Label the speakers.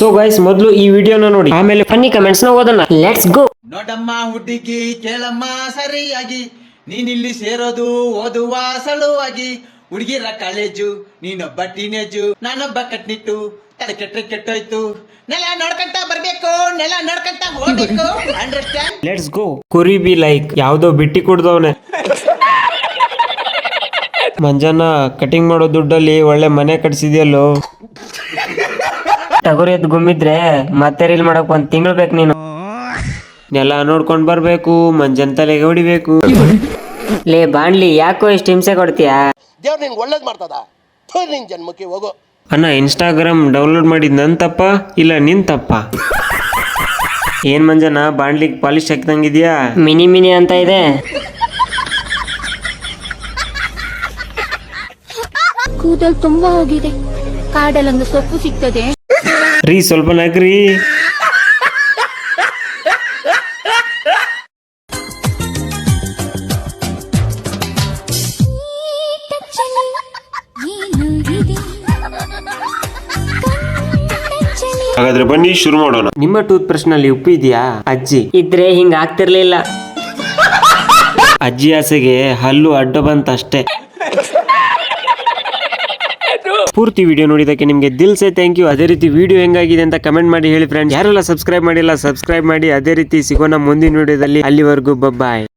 Speaker 1: So guys ಮೊದಲು ಈ ವಿಡಿಯೋನ ನೋಡಿ. ಆಮೇಲೆ ಫನ್ನಿ ಕಮೆಂಟ್ಸ್ನ ಓದೋಣ. ಲೆಟ್ಸ್ ಗೋ
Speaker 2: ನೋಡಮ್ಮ ಹುಡುಗಿ ಕೇಳಮ್ಮ ಸರಿಯಾಗಿ. ನೀನಿಲ್ಲಿ ಸೇರೋದು ಓದುವ ಸಲುವಾಗಿ. ಹುಡುಗಿರ ಕಾಲೇಜು ನೀನೊಬ್ಬ ಟೀನೇಜು ನಾನೊಬ್ಬ ಕಟ್ನಿಟ್ಟು. ತಲೆ ಕೆಟ್ಟ ಕೆಟ್ಟೋಯ್ತು. ನೆಲ ನೋಡ್ಕಂತ ಬರ್ಬೇಕು ನೆಲ ನೋಡ್ಕಂತ ಹೋಗ್ಬೇಕು. ಅಂಡರ್ಸ್ಟ್ಯಾಂಡ್
Speaker 1: ಲೆಟ್ಸ್ ಗೋ ಕುರಿ ಬಿ ಲೈಕ್ ಯಾವ್ದೋ ಬಿಟ್ಟಿ ಕುಡ್ದವನೆ. ಮಂಜಾನ ಕಟಿಂಗ್ ಮಾಡೋ ದುಡ್ಡಲ್ಲಿ ಒಳ್ಳೆ ಮನೆ ಕಟ್ಸಿದ್ಯಲ್ಲೋ. ಟಗೋರಿ ಎದ್ದು ಗುಮ್ಮಿದ್ರೆ ಮತ್ತೆ ರೀಲ್ ಮಾಡಕ್ ಒಂದ್ ತಿಂಗಳು ಬೇಕು ನೀನು. ನೆಲ ನೋಡ್ಕೊಂಡ್ ಬರ್ಬೇಕು ಮಂಜನ್ ತಲೆಗೆ ಹೊಡಿಬೇಕು. ಲೇ ಬಾಣ್ಲಿ ಯಾಕೋ ಇಷ್ಟು ಹಿಂಸೆ ಕೊಡ್ತೀಯಾ?
Speaker 3: ದೇವ್ರು ನಿಂಗೆ ಒಳ್ಳೇದು ಮಾಡ್ತದ? ಥು ನಿನ್ ಜನ್ಮಕ್ಕೆ ಹೋಗು.
Speaker 1: ಅಣ್ಣ ಇನ್ಸ್ಟಾಗ್ರಾಮ್ ಡೌನ್ಲೋಡ್ ಮಾಡಿದ್ ನನ್ ತಪ್ಪ ಇಲ್ಲ ನಿನ್ ತಪ್ಪ? ಏನ್ ಮಂಜನ ಬಾಣ್ಲಿಗ್ ಪಾಲಿಶ್ ಹಾಕ್ದಂಗಿದ್ಯಾ ಮಿನಿ ಮಿನಿ ಅಂತ ಇದೆ.
Speaker 4: ಕೂದಲ್ ತುಂಬಾ ಹೋಗಿದೆ. ಕಾಡಲ್ಲೊಂದು ಸೊಪ್ಪು ಸಿಗ್ತದೆ.
Speaker 1: ರೀ ಸ್ವಲ್ಪ ನಗ್ರಿ ಹಾಗಾದ್ರೆ ಬನ್ನಿ ಶುರು ಮಾಡೋಣ. ನಿಮ್ಮ ಟೂತ್ ಬ್ರಷ್ನಲ್ಲಿ ಉಪ್ಪು ಇದೆಯಾ ಅಜ್ಜಿ? ಇದ್ರೆ ಹಿಂಗ ಆಗ್ತಿರ್ಲಿಲ್ಲ. ಅಜ್ಜಿ ಆಸೆಗೆ ಹಲ್ಲು ಅಡ್ಡ ಬಂತಷ್ಟೇ. ಪೂರ್ತಿ ವಿಡಿಯೋ ನೋಡಿದಕ್ಕೆ ನಿಮಗೆ ದಿಲ್ ಸೇ ಥ್ಯಾಂಕ್ ಯು ಅದೇ ರೀತಿ ವಿಡಿಯೋ ಹೆಂಗಾಗಿದೆ ಅಂತ ಕಮೆಂಟ್ ಮಾಡಿ ಹೇಳಿ ಫ್ರೆಂಡ್ಸ್ ಯಾರೆಲ್ಲ ಸಬ್ಸ್ಕ್ರೈಬ್ ಮಾಡಿಲ್ಲ ಸಬ್ಸ್ಕ್ರೈಬ್ ಮಾಡಿ. ಅದೇ ರೀತಿ ಸಿಗೋಣ ಮುಂದಿನ ವಿಡಿಯೋದಲ್ಲಿ ಅಲ್ಲಿವರೆಗೂ ಬಾಯ್